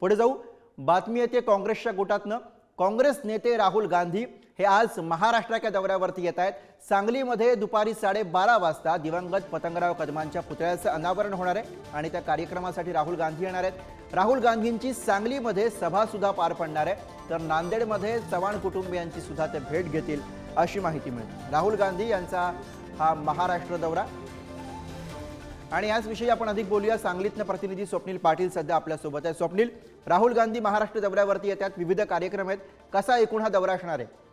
पुढे जाऊ. बातमी येते काँग्रेसच्या गोटातनं. काँग्रेस नेते राहुल गांधी हे आज महाराष्ट्राच्या दौऱ्यावरती येत आहेत. सांगलीमध्ये दुपारी साडेबारा वाजता दिवंगत पतंगराव कदमांच्या पुतळ्याचं अनावरण होणार आहे आणि त्या कार्यक्रमासाठी राहुल गांधी येणार आहेत. राहुल गांधींची सांगलीमध्ये सभासुद्धा पार पडणार आहे. तर नांदेडमध्ये चव्हाण कुटुंबियांची सुद्धा ते भेट घेतील अशी माहिती मिळते. राहुल गांधी यांचा हा महाराष्ट्र दौरा. आणि याच विषयी आपण अधिक बोलूया. सांगलीतनं प्रतिनिधी स्वप्नील पाटील सध्या आपल्यासोबत आहे स्वप्नील राहुल गांधी महाराष्ट्र दौऱ्यावरती येतात. विविध कार्यक्रम आहेत. कसा एकूण हा दौरा असणार आहे?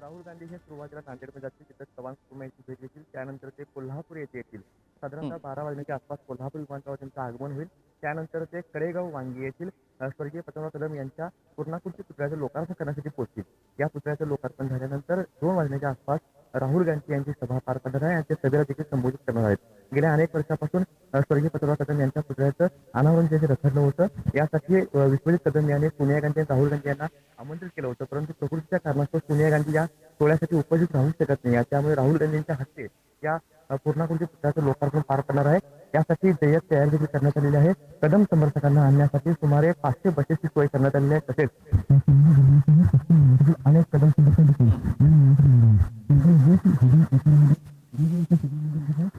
राहुल गांधी हे सुरुवातीला नांदेडमध्ये जातील. तिथं चव्हाण कुटुंबांची भेट घेतील. त्यानंतर ते कोल्हापूर येथे येतील. साधारणतः बारा वाजण्याच्या आसपास कोल्हापूर विमानतळावर त्यांचं आगमन होईल. त्यानंतर ते कडेगाव वांगी येथील स्वर्गीय पतंगराव कदम यांच्या पूर्णाकृती पुतळ्याचं लोकार्पण करण्यासाठी पोहोचतील. या पुतळ्याचं लोकार्पण झाल्यानंतर दोन वाजण्याच्या आसपास राहुल गांधी यांची सभा पार पडणार आहे आणि ते सभेला देखील संबोधित करणार आहेत. गेल्या अनेक वर्षापासून स्वर्गीय पत्रकार कदम यांच्या पुतळ्याचं अनावरण जे रखडलं होतं. यासाठी विश्वजित कदम यांनी सोनिया गांधी आणि राहुल गांधी यांना आमंत्रित केलं होतं. परंतु प्रकृतीच्या कारणास्तव सोनिया गांधी या सोहळ्यासाठी उपस्थित राहू शकत नाही. त्यामुळे राहुल गांधींच्या हस्ते या पूर्णाकृती पुतळ्याचं लोकार्पण पार पडणार आहे. यासाठी जय्यत तयारी देखील करण्यात आलेली आहे. कदम समर्थकांना आणण्यासाठी सुमारे पाचशे बसेसची सोय करण्यात आलेली आहे. तसेच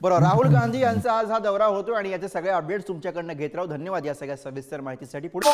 बरोबर राहुल गांधी यांचा आज हा दौरा होतो आणि याचे सगळे अपडेट्स तुमच्याकडनं घेत राहू. धन्यवाद या सगळ्या सविस्तर माहितीसाठी. पुढे